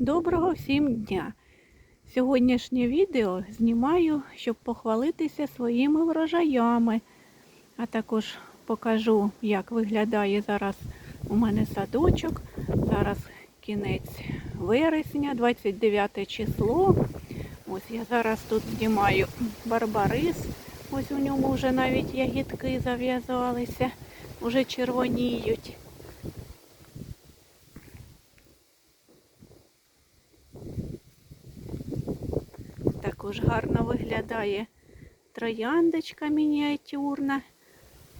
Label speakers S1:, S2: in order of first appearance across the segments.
S1: Доброго всім дня! Сьогоднішнє відео знімаю, щоб похвалитися своїми врожаями, а також покажу, як виглядає зараз у мене садочок. Зараз кінець вересня, 29 число. Ось я зараз тут знімаю барбарис. Ось у ньому вже навіть ягідки зав'язалися, вже червоніють. Також гарно виглядає трояндочка мініатюрна.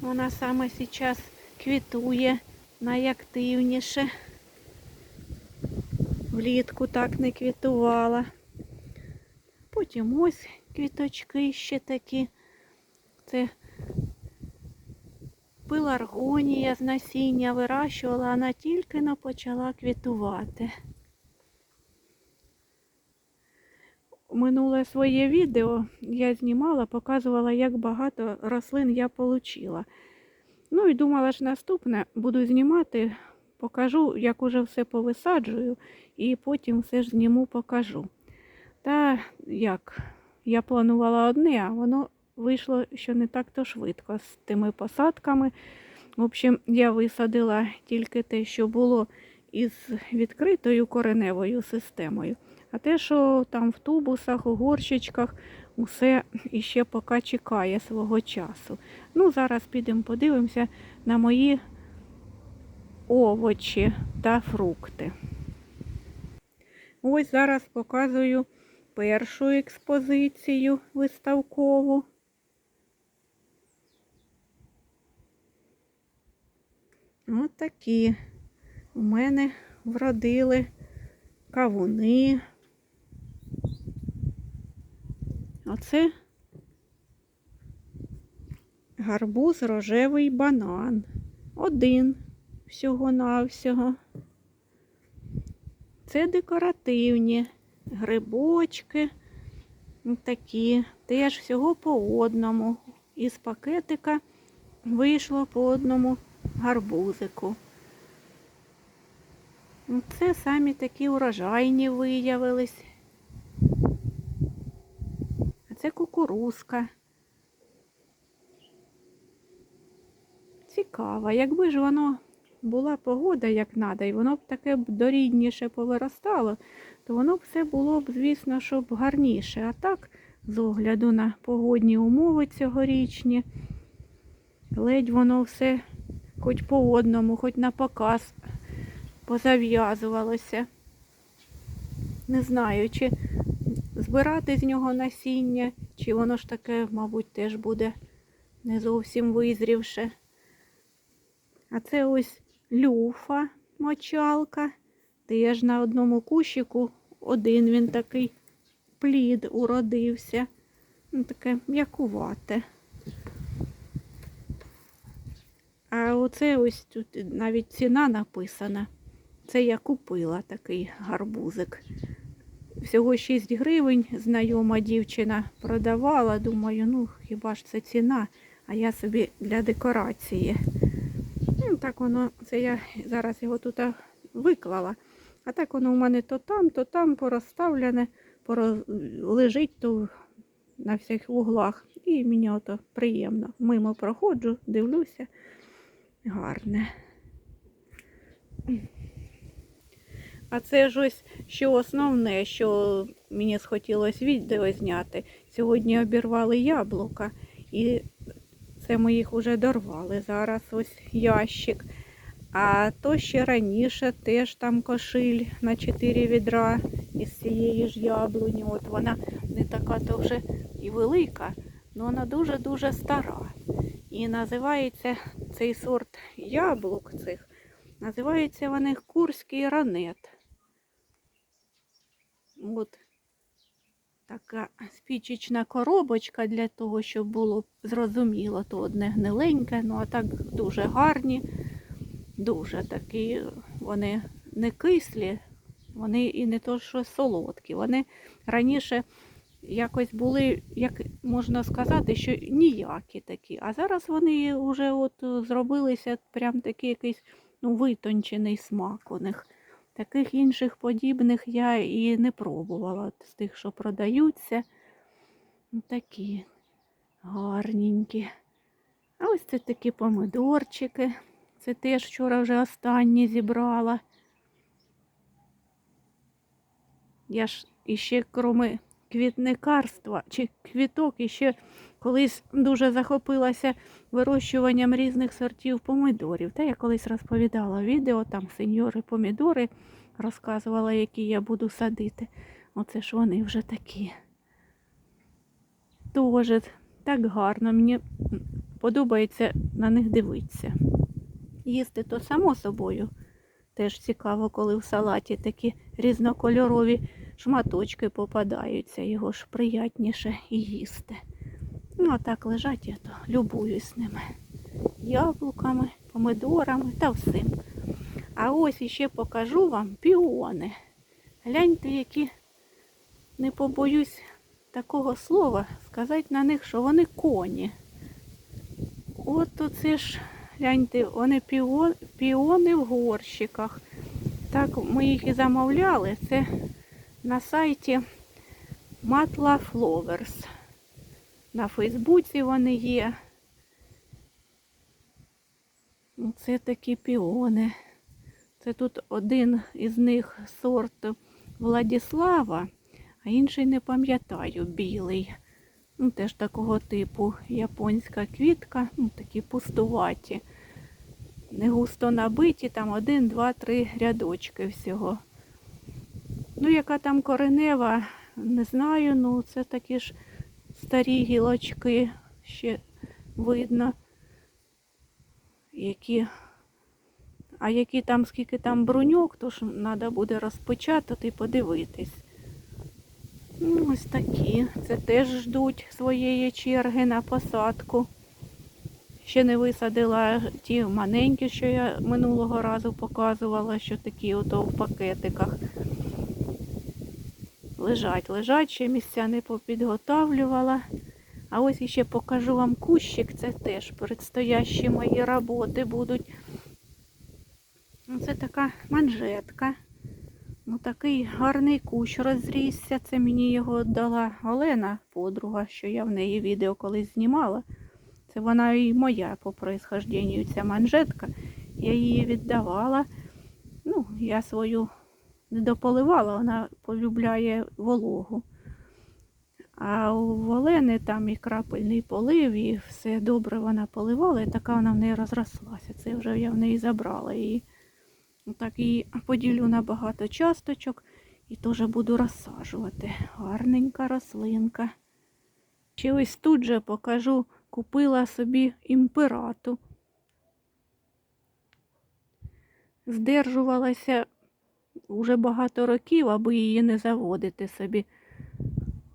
S1: Вона саме зараз квітує найактивніше. Влітку так не квітувала. Потім ось квіточки ще такі. Це пеларгонія з насіння вирощувала, вона тільки но почала квітувати. Минуле своє відео я знімала, показувала, як багато рослин я отримала. Ну і думала ж наступне буду знімати, покажу, як уже все повисаджую, і потім все ж зніму, покажу. Та як я планувала одне, а воно вийшло, що не так то швидко з тими посадками. В общем, я висадила тільки те, що було із відкритою кореневою системою. А те, що там в тубусах, у горщичках, усе іще поки чекає свого часу. Ну, зараз підемо подивимося на мої овочі та фрукти. Ось зараз показую першу експозицію виставкову. Ось такі у мене вродили кавуни. Оце гарбуз рожевий банан. Один всього-навсього. Це декоративні грибочки. Такі. Теж всього по одному. Із пакетика вийшло по одному гарбузику. Це самі такі урожайні виявились. Це кукурузка. Цікаво, якби ж воно була погода, як треба, і воно б таке б дорідніше повиростало, то воно б все було б, звісно, щоб гарніше. А так, з огляду на погодні умови цьогорічні, ледь воно все хоч по одному, хоч на показ позав'язувалося. Не знаю, чи збирати з нього насіння, чи воно ж таке, мабуть, теж буде не зовсім визрівше. А це ось люфа мочалка. Теж на одному кущику один він такий плід уродився. Ну, таке м'якувате. А оце ось тут навіть ціна написана. Це я купила такий гарбузик. Всього 6 гривень знайома дівчина продавала. Думаю, ну хіба ж це ціна, а я собі для декорації. Ну, так воно, це я зараз його тут виклала. А так воно у мене то там, то там порозставлене, пороз... лежить то на всіх углах. І мені ото приємно. Мимо проходжу, дивлюся. Гарне. А це ж ось що основне, що мені схотілося відео зняти. Сьогодні обірвали яблука, і це ми їх вже дорвали. Зараз ось ящик. А то ще раніше теж там кошиль на 4 відра із цієї ж яблуні. От вона не така то вже і велика, але вона дуже-дуже стара. І називається цей сорт яблук цих, називається вони Курський ранет. От така спічечна коробочка для того, щоб було зрозуміло, то одне гниленьке, ну а так дуже гарні, дуже такі, вони не кислі, вони і не то, що солодкі. Вони раніше якось були, як можна сказати, що ніякі такі. А зараз вони вже от зробилися прям такий якийсь ну, витончений смак у них. Таких інших подібних я і не пробувала. З тих, що продаються. Ну, Такі гарненькі. А ось це такі помидорчики. Це теж вчора вже останні зібрала. Я ж іще, кроме квітникарства чи квіток, іще колись дуже захопилася вирощуванням різних сортів помидорів. Та я колись розповідала відео, там сеньори помідори розказувала, які я буду садити. Оце ж вони вже такі. Тоже так гарно. Мені подобається на них дивитися. Їсти то само собою. Теж цікаво, коли в салаті такі різнокольорові шматочки попадаються, його ж приятніше їсти. Ну, а так лежать я то любуюсь ними. Яблуками, помидорами та всім. А ось іще покажу вам піони. Гляньте, які не побоюсь такого слова сказати на них, що вони коні. От оце ж, гляньте, вони піон, піони в горщиках. Так ми їх і замовляли. Це на сайті Matla Flowers. На Фейсбуці вони є. Ну, Це такі піони. Це тут один із них сорт Владіслава, а інший не пам'ятаю, білий. Ну, теж такого типу японська квітка, ну, такі пустуваті. Не густо набиті, там один, два, три рядочки всього. Ну, яка там коренева, не знаю, ну це такі ж старі гілочки ще видно. Які, а які там, скільки там бруньок, то ж треба буде розпечатати і подивитись. Ну, ось такі. Це теж ждуть своєї черги на посадку. Ще не висадила ті маленькі, що я минулого разу показувала, що такі ото в пакетиках. Лежать, лежать, ще місця не попідготавлювала. А ось іще покажу вам кущик, це теж предстоящі мої роботи будуть. Ну, Це така манжетка. Ну, такий гарний кущ розрісся. Це мені його дала Олена, подруга, що я в неї відео колись знімала. Це вона і моя по происхожденню ця манжетка. Я її віддавала. Ну, я свою не дополивала, вона полюбляє вологу. А у Олени там і крапельний полив, і все добре вона поливала, і така вона в неї розрослася. Це вже я в неї забрала її. Так її поділю на багато часточок і теж буду розсаджувати. Гарненька рослинка. Ще ось тут же покажу, купила собі імперату. Здержувалася вже багато років, аби її не заводити собі.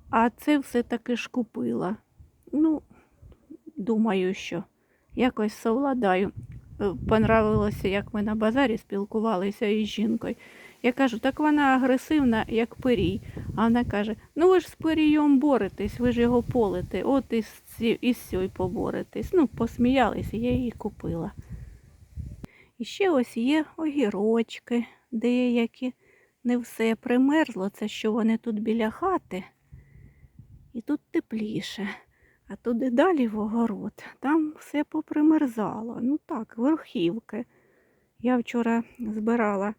S1: А це все-таки ж купила. Ну, думаю, що якось совладаю. Е, Понравилося, як ми на базарі спілкувалися із жінкою. Я кажу, так вона агресивна, як пирій. А вона каже: ну ви ж з пирієм боретесь, ви ж його полите, от і з ці- сьою поборетесь. Ну, посміялися, я її купила. І ще ось є огірочки деякі. Не все примерзло, це що вони тут біля хати. І тут тепліше. А туди далі в огород, там все попримерзало. Ну так, верхівки. Я вчора збирала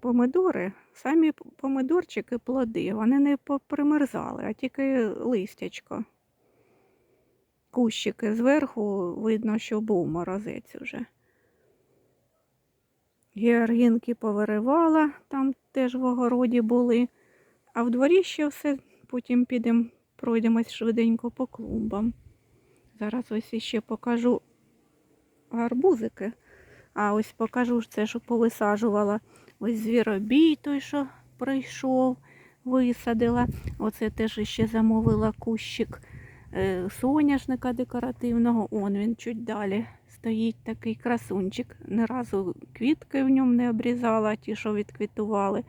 S1: помидори, самі помидорчики плоди, вони не попримерзали, а тільки листячко. Кущики зверху видно, що був морозець уже. Георгінки повиривала, там теж в огороді були. А в дворі ще все, потім підемо, пройдемось швиденько по клумбам. Зараз ось іще покажу гарбузики. А ось покажу це, що повисаджувала. Ось звіробій той, що прийшов, висадила. Оце теж ще замовила кущик е, соняшника декоративного. Он він чуть далі стоїть такий красунчик. Ні разу квітки в ньому не обрізала, ті, що відквітували.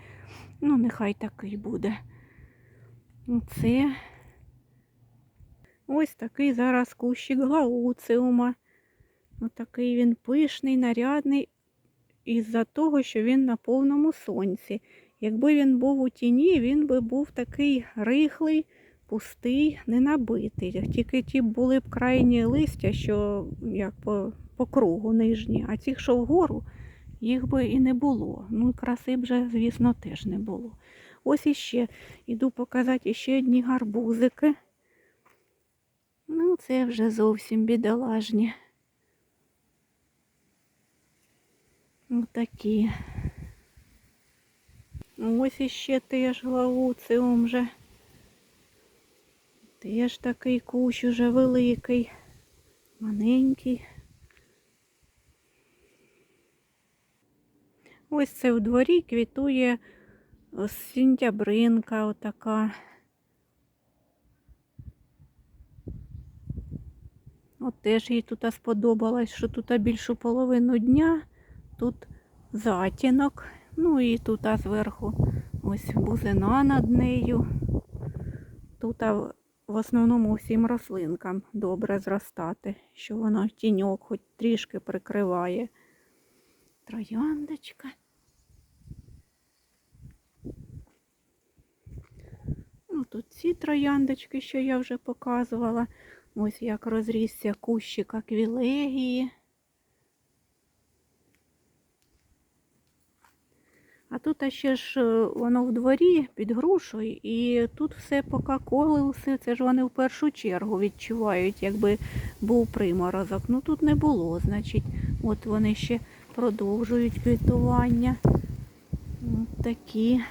S1: Ну, нехай такий буде. Оце. Ось такий зараз кущик глауциума. Отакий він пишний, нарядний. із-за того, що він на повному сонці. Якби він був у тіні, він би був такий рихлий, пустий, не набитий. Тільки ті були б крайні листя, що як по, по кругу нижні, а ті, що вгору, їх би і не було. Ну, краси б же, звісно, теж не було. Ось іще іду показати ще одні гарбузики. Ну, це вже зовсім бідолажні. Отакі. Ось іще теж главуциум вже. Теж такий кущ уже великий, маленький. Ось це в дворі квітує сінтябринка отака. От теж їй тут сподобалось, що тут більшу половину дня, тут затінок. Ну і тут зверху ось бузина над нею. Тут в основному всім рослинкам добре зростати, що воно тіньок хоч трішки прикриває. Трояндочка. Ну, тут ці трояндочки, що я вже показувала. Ось як розрісся кущик аквілегії. А тут ще ж е, воно в дворі під грушою, і тут все поки колеуси, це ж вони в першу чергу відчувають, якби був приморозок. Ну тут не було, значить, от вони ще продовжують квітування. От такі.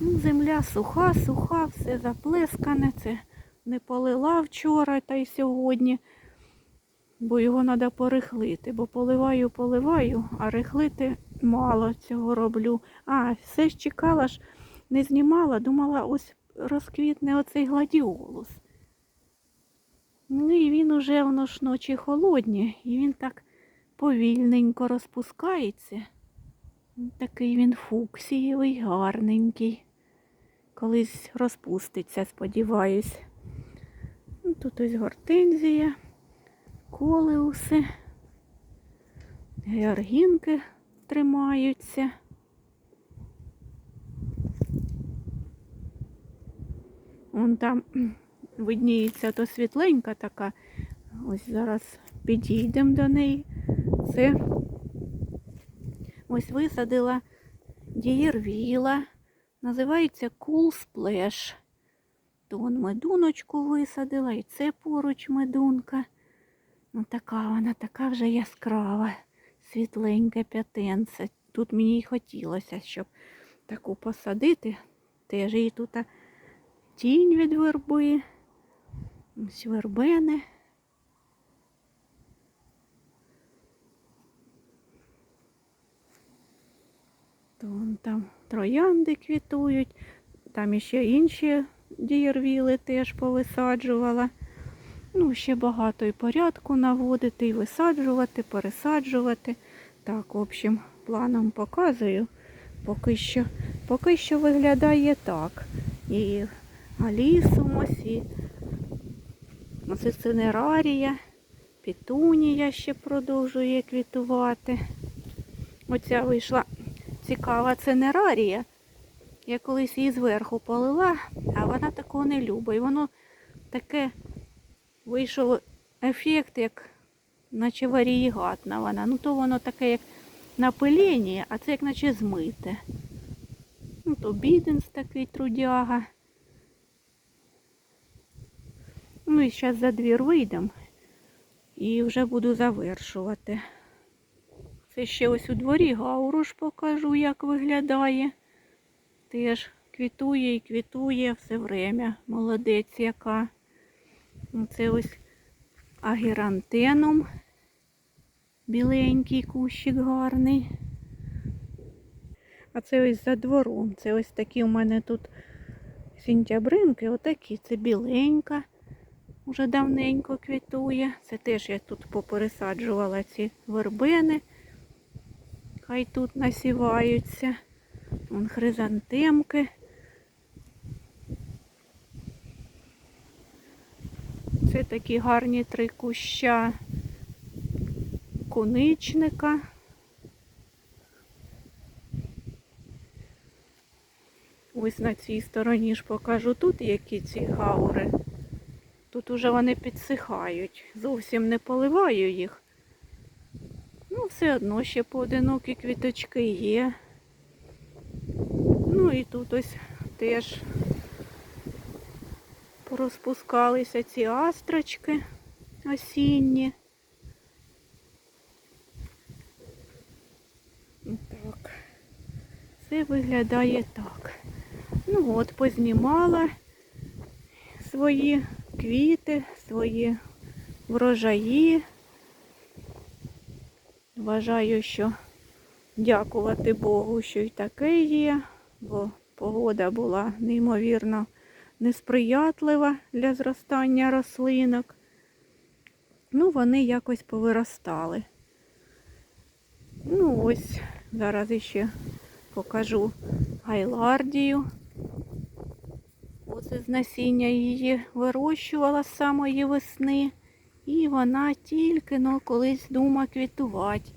S1: Ну, Земля суха, суха, все заплескане. Це не полила вчора та й сьогодні, бо його треба порихлити, бо поливаю, поливаю, а рихлити мало цього роблю. А, все ж чекала ж, не знімала, думала, ось розквітне оцей гладіолус. Ну і він уже воно ж ночі холодні, і він так повільненько розпускається. Такий він фуксієвий, гарненький. Колись розпуститься, сподіваюсь. Ну, Тут ось гортензія, колеуси, георгінки тримаються. Вон там видніється то світленька така. Ось зараз підійдемо до неї. Це ось висадила дієрвіла. Називається Cool Splash. То вон медуночку висадила, і це поруч медунка. Ну така вона така вже яскрава, світленьке п'ятенце. Тут мені й хотілося, щоб таку посадити. Теж її тут тінь від верби, ось вербени. Вон там троянди квітують, там іще інші дієрвіли теж повисаджувала. Ну, ще багато і порядку наводити, і висаджувати, пересаджувати. Так, в общем, планом показую. Поки що поки що виглядає так. І алісум ось, і цинерарія, пітунія ще продовжує квітувати. Оця вийшла цікава цинерарія. Я колись її зверху полила, а вона такого не любить. І воно таке вийшов ефект, як наче варієгатна вона. Ну то воно таке, як напилення, а це як наче змите. Ну, то біденс такий трудяга. Ну і зараз за двір вийдемо і вже буду завершувати. Це ще ось у дворі гауруш покажу, як виглядає. Теж квітує і квітує все время. Молодець яка. Це ось агірантеном. Біленький кущик гарний. А це ось за двором. Це ось такі у мене тут сінтябринки, отакі. Це біленька. Уже давненько квітує. Це теж я тут попересаджувала ці вербени. Хай тут насіваються. Вон хризантемки. Це такі гарні три куща куничника. Ось на цій стороні ж покажу тут, які ці гаури. Тут уже вони підсихають, зовсім не поливаю їх. Ну, все одно ще поодинокі квіточки є. Ну і тут ось теж порозпускалися ці астрочки осінні. Так. Це виглядає так. Ну от, познімала свої квіти, свої врожаї. Вважаю, що дякувати Богу, що й таке є, бо погода була неймовірно несприятлива для зростання рослинок. Ну, вони якось повиростали. Ну, ось, зараз іще покажу гайлардію. Оце з насіння її вирощувала з самої весни. І вона тільки ну, колись дума квітувати.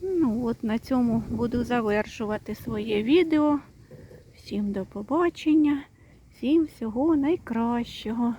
S1: Ну на цьому буду завершувати своє відео. Всім до побачення, всім всього найкращого.